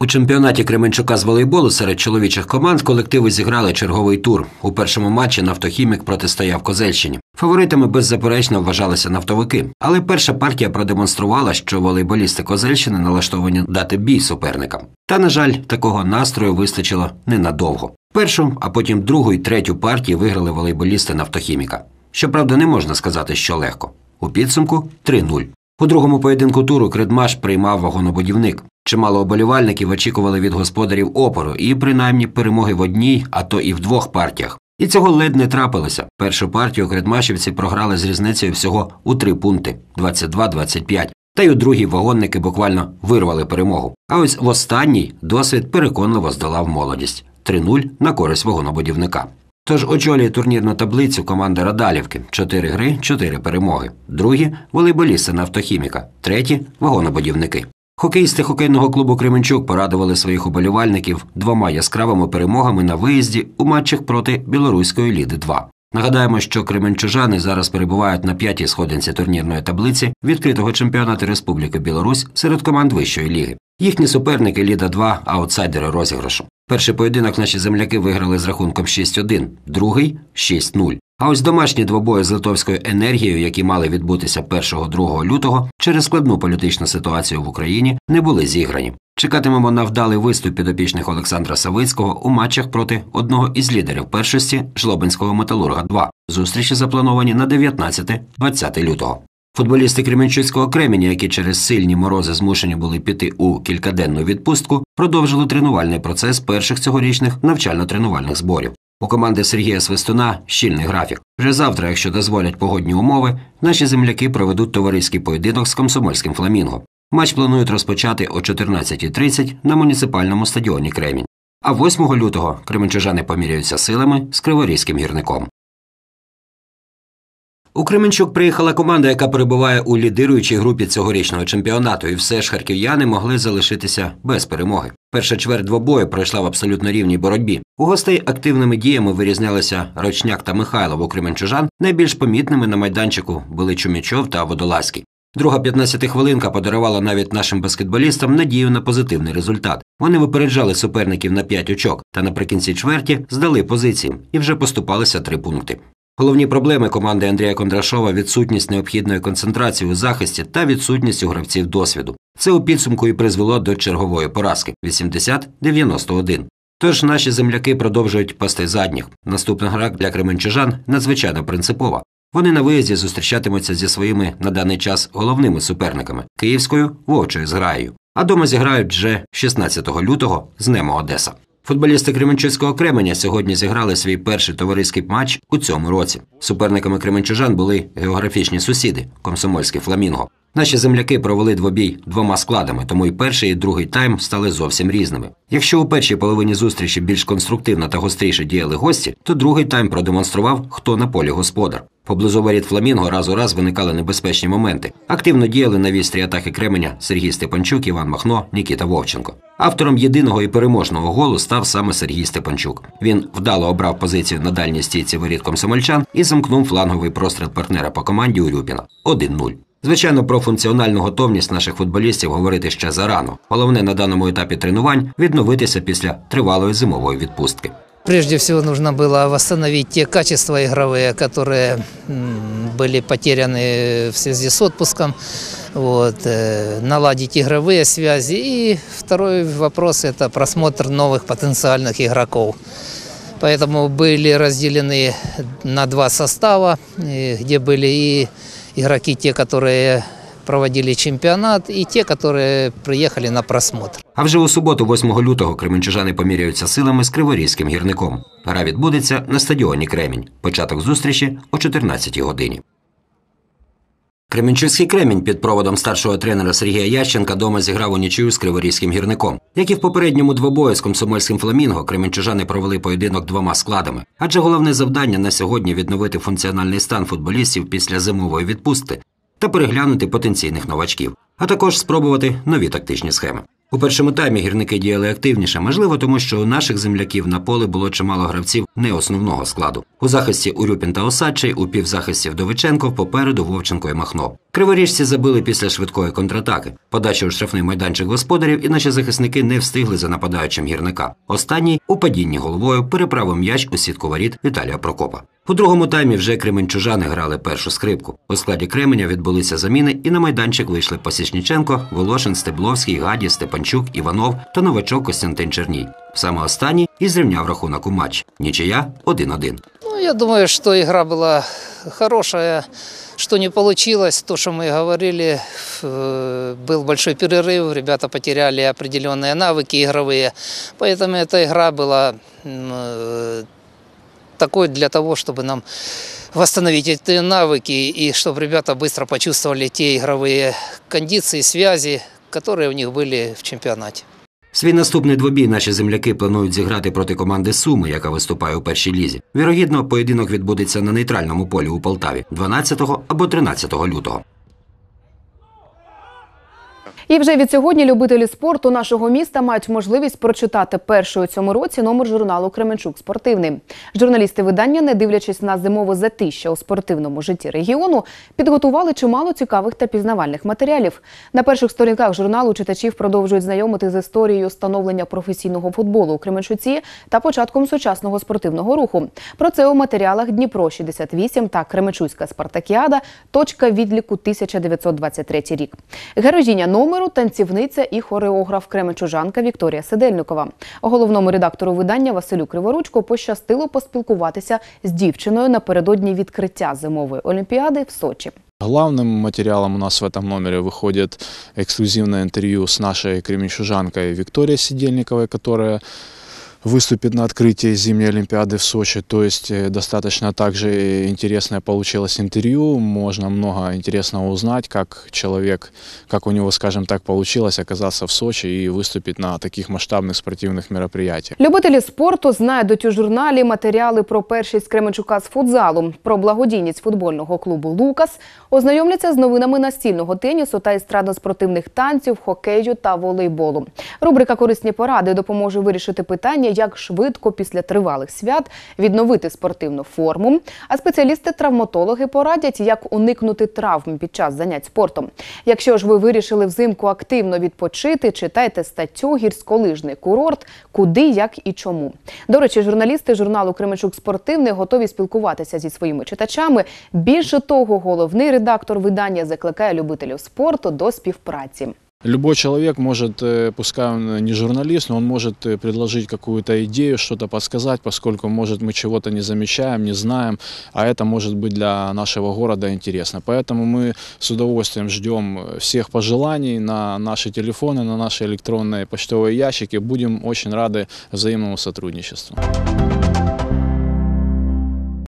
У чемпіонаті Кременчука з волейболу серед чоловічих команд колективи зіграли черговий тур. У першому матчі нафтохімік протистояв Козельщині. Фаворитами беззаперечно вважалися нафтовики. Але перша партія продемонструвала, що волейболісти Козельщини налаштовані дати бій суперникам. Та, на жаль, такого настрою вистачило ненадовго. Першу, а потім другу і третю партії виграли волейболісти нафтохіміка. Щоправда, не можна сказати, що легко. У підсумку 3-0. У другому поєдинку туру Кредмаш приймав вагонобудівник. Чимало оболівальників очікували від господарів опору і принаймні перемоги в одній, а то і в двох партіях. І цього ледь не трапилося. Першу партію кредмашівці програли з різницею всього у три пункти 22-25. Та й у другій вагонники буквально вирвали перемогу. А ось в останній досвід переконливо здолав молодість 3-0 на користь вагонобудівника. Тож очолює турнірну таблицю команда Радалівки: 4 гри, 4 перемоги. Другі волейболісти нафтохіміка, треті вагонобудівники. Хокеїсти хокейного клубу Кременчук порадували своїх уболівальників двома яскравими перемогами на виїзді у матчах проти білоруської ліди 2 Нагадаємо, що кременчужани зараз перебувають на п'ятій сходинці турнірної таблиці відкритого чемпіонату Республіки Білорусь серед команд вищої ліги. Їхні суперники Ліда 2 аутсайдери розіграшу. Перший поєдинок наші земляки виграли з рахунком 6-1, другий 6-0. А ось домашні двобої з литовською енергією, які мали відбутися 1-2 лютого, через складну політичну ситуацію в Україні не були зіграні. Чекатимемо на вдалий виступ підопічних Олександра Савицького у матчах проти одного із лідерів першості Жлобинського металурга 2 Зустрічі заплановані на 19-20 лютого. Футболісти Кременчуцького Кременя, які через сильні морози змушені були піти у кількаденну відпустку, продовжили тренувальний процес перших цьогорічних навчально-тренувальних зборів. У команди Сергія Свистуна щільний графік. Вже завтра, якщо дозволять погодні умови, наші земляки проведуть товариський поєдинок з комсомольським фламінго. Матч планують розпочати о 14.30 на муніципальному стадіоні Кремінь. А 8 лютого кременчужани поміряються силами з криворізьким гірником. У Кременчук приїхала команда, яка перебуває у лідируючій групі цьогорічного чемпіонату, і все ж харків'яни могли залишитися без перемоги. Перша чверть двобою пройшла в абсолютно рівній боротьбі. У гостей активними діями вирізнялися Рочняк та Михайлов у Кременчужан. Найбільш помітними на майданчику були Чумічов та Водолазький. Друга 15 хвилинка подарувала навіть нашим баскетболістам надію на позитивний результат. Вони випереджали суперників на 5 очок та наприкінці чверті здали позиції і вже поступалися три пункти. Головні проблеми команди Андрія Кондрашова відсутність необхідної концентрації у захисті та відсутність у гравців досвіду. Це у підсумку і призвело до чергової поразки 80-91. Тож наші земляки продовжують пасти задніх. Наступна гра для кременчужан надзвичайно принципова. Вони на виїзді зустрічатимуться зі своїми на даний час головними суперниками київською вовчою зграєю. А дома зіграють вже 16 лютого з Немо Одеса. Футболісти Кременчуцького Кременя сьогодні зіграли свій перший товариський матч у цьому році. Суперниками Кременчужан були географічні сусіди комсомольський фламінго. Наші земляки провели двобій двома складами, тому і перший і другий тайм стали зовсім різними. Якщо у першій половині зустрічі більш конструктивно та гостріше діяли гості, то другий тайм продемонстрував, хто на полі господар. Поблизу воріт Фламінго раз у раз виникали небезпечні моменти. Активно діяли на вістрі атаки Кременя Сергій Степанчук, Іван Махно, Нікіта Вовченко. Автором єдиного і переможного голу став саме Сергій Степанчук. Він вдало обрав позицію на дальній стійці воріт комсомольчан і замкнув фланговий простріл партнера по команді Урюпіна 1-0. Звичайно, про функціональну готовність наших футболістів говорити ще зарано. Головне на даному етапі тренувань відновитися після тривалої зимової відпустки. Прежде всего нужно было восстановить те качества игровые, которые были потеряны в связи с отпуском, вот, э, наладить игровые связи. И второй вопрос – это просмотр новых потенциальных игроков. Поэтому были разделены на два состава, где были и игроки, те, которые проводили чемпіонат, і ті, які приїхали на просмотр. А вже у суботу, 8 лютого, кременчужани поміряються силами з криворізьким гірником. Гра відбудеться на стадіоні Кремінь. Початок зустрічі о 14-й годині. Кременчуцький кремінь під проводом старшого тренера Сергія Ященка дома зіграв у нічию з криворізьким гірником. Як і в попередньому двобої з комсомольським фламінго, кременчужани провели поєдинок двома складами. Адже головне завдання на сьогодні відновити функціональний стан футболістів після зимової відпустки та переглянути потенційних новачків, а також спробувати нові тактичні схеми. У першому таймі гірники діяли активніше, можливо, тому що у наших земляків на поле було чимало гравців не основного складу. У захисті Урюпін та Осадчий, у півзахисті Вдовиченко, попереду Вовченко і Махно. Криворіжці забили після швидкої контратаки. Подача у штрафний майданчик господарів, і наші захисники не встигли за нападаючим гірника. Останній у падінні головою переправив м'яч у сітку воріт Віталія Прокопа. У другому таймі вже кременчужани грали першу скрипку. У складі Кременя відбулися заміни, і на майданчик вийшли Посічніченко, Волошин, Стебловський, Гаді, Степанчук, Іванов та новачок Костянтин Черній. Саме останній і зрівняв рахунок у матч. Нічия 1-1. Ну, я думаю, что игра была хорошая, что не получилось, то, что мы говорили, э, был большой перерыв, ребята потеряли определенные навыки игровые, поэтому эта игра была м, э, такой для того, чтобы нам восстановить эти навыки и чтобы ребята быстро почувствовали те игровые кондиции, связи, которые у них были в чемпионате. Свій наступний двобій наші земляки планують зіграти проти команди Суми, яка виступає у першій лізі. Вірогідно, поєдинок відбудеться на нейтральному полі у Полтаві 12 або 13 лютого. І вже від сьогодні любителі спорту нашого міста мають можливість прочитати перший у цьому році номер журналу Кременчук Спортивний. Журналісти видання, не дивлячись на зимове затища у спортивному житті регіону, підготували чимало цікавих та пізнавальних матеріалів. На перших сторінках журналу читачів продовжують знайомити з історією становлення професійного футболу у Кременчуці та початком сучасного спортивного руху. Про це у матеріалах Дніпро 68 та Кременчуцька Спартакіада. Точка відліку 1923 рік. Героїня номеру танцівниця і хореограф Кременчужанка Вікторія Седельникова. Головному редактору видання Василю Криворучко пощастило поспілкуватися з дівчиною напередодні відкриття зимової олімпіади в Сочі. Главным материалом у нас в этом номере выходит эксклюзивное интервью с нашей кременчужанкой Викторией Сидельниковой, которая выступит на открытии зимней Олимпиады в Сочи. То есть э, достаточно также интересное получилось интервью. Можно много интересного узнать, как человек, как у него, скажем так, получилось оказаться в Сочи и выступить на таких масштабных спортивных мероприятиях. Любителі спорту знайдуть у журналі матеріали про першість Кременчука з футзалу, про благодійність футбольного клубу Лукас, ознайомляться з новинами настільного тенісу та естрадно-спортивних танців, хокею та волейболу. Рубрика Корисні поради допоможе вирішити питання, як швидко після тривалих свят відновити спортивну форму. А спеціалісти-травматологи порадять, як уникнути травм під час занять спортом. Якщо ж ви вирішили взимку активно відпочити, читайте статтю Гірськолижний курорт, куди, як і чому. До речі, журналісти журналу Кременчук Спортивний готові спілкуватися зі своїми читачами. Більше того, головний редактор видання закликає любителів спорту до співпраці. Любой человек может, э, пускай он не журналист, но он может э, предложить какую-то идею, что-то подсказать, поскольку, может, мы чего-то не замечаем, не знаем, а это может быть для нашего города интересно. Поэтому мы с удовольствием ждем всех пожеланий на наши телефоны, на наши электронные почтовые ящики. Будем очень рады взаимному сотрудничеству.